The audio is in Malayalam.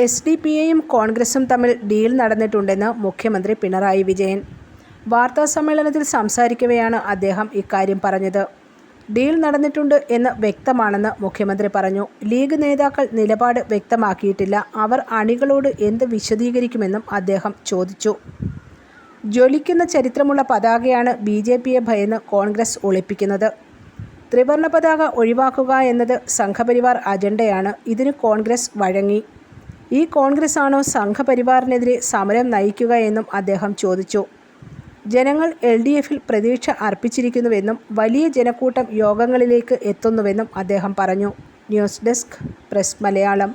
എസ് ഡി പി ഐയും കോൺഗ്രസും തമ്മിൽ ഡീൽ നടന്നിട്ടുണ്ടെന്ന് മുഖ്യമന്ത്രി പിണറായി വിജയൻ. വാർത്താസമ്മേളനത്തിൽ സംസാരിക്കവെയാണ് അദ്ദേഹം ഇക്കാര്യം പറഞ്ഞത്. ഡീൽ നടന്നിട്ടുണ്ട് എന്ന് വ്യക്തമാണെന്ന് മുഖ്യമന്ത്രി പറഞ്ഞു. ലീഗ് നേതാക്കൾ നിലപാട് വ്യക്തമാക്കിയിട്ടില്ല. അവർ അണികളോട് എന്ത് വിശദീകരിക്കുമെന്നും അദ്ദേഹം ചോദിച്ചു. ജ്വലിക്കുന്ന ചരിത്രമുള്ള പതാകയാണ് ബി ജെ പിയെ ഭയന്ന് കോൺഗ്രസ് ഒളിപ്പിക്കുന്നത്. ത്രിവർണ പതാക ഒഴിവാക്കുക എന്നത് സംഘപരിവാർ അജണ്ടയാണ്. ഇതിന് കോൺഗ്രസ് വഴങ്ങി. ഈ കോൺഗ്രസ് ആണോ സംഘപരിവാറിനെതിരെ സമരം നയിക്കുക എന്നും അദ്ദേഹം ചോദിച്ചു. ജനങ്ങൾ എൽ ഡി എഫിൽ പ്രതീക്ഷ അർപ്പിച്ചിരിക്കുന്നുവെന്നും വലിയ ജനക്കൂട്ടം യോഗങ്ങളിലേക്ക് എത്തുന്നുവെന്നും അദ്ദേഹം പറഞ്ഞു. News desk press Malayalam.